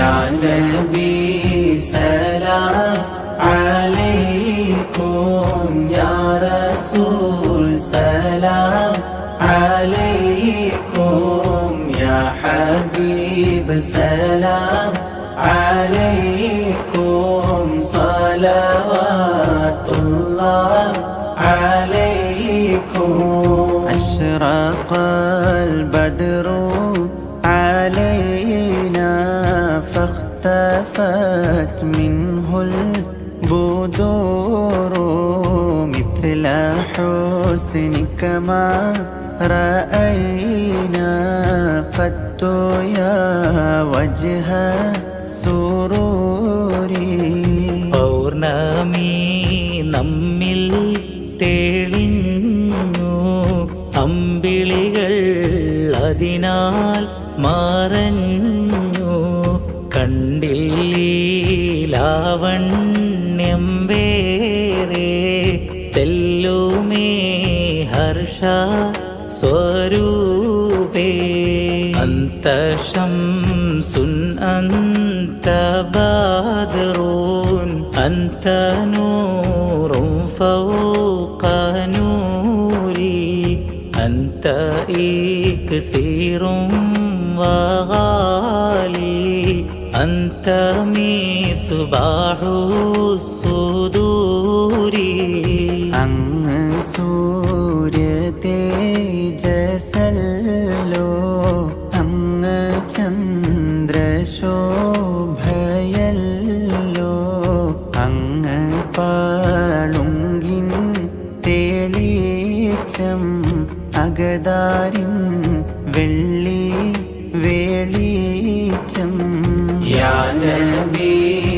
يا نبي سلام عليكم يا رسول سلام عليكم يا حبيب سلام عليكم صلوات الله عليكم. أشرق البدر فاختفت منه البدور مثل حسنك ما رأينا قد يا وجه سروري പൗർണമി നമ്മിൽ തെളിഞ്ഞു അമ്പിളികൾ അതിനാൽ മറഞ്ഞു കണ്ടില്ലേ ലാവണ്യം വേറെ തെല്ലുമേ ഹർഷ സ്വരൂപേ. അന്തശം സുൻ അന്ത ബാദറൂൻ അന്ത നൂറും ഫൗഖനൂരി. അന്ത ഏക് സീറും വഗാ أنت مصباح الصدور അങ്ങ് സൂര്യ തേജസല്ലോ അങ്ങ് ചന്ദ്രശോഭയല്ലോ അങ്ങ് പാളുങ്കിൻ തെളീച്ചം അകതാരിൻ വെള്ളി النبي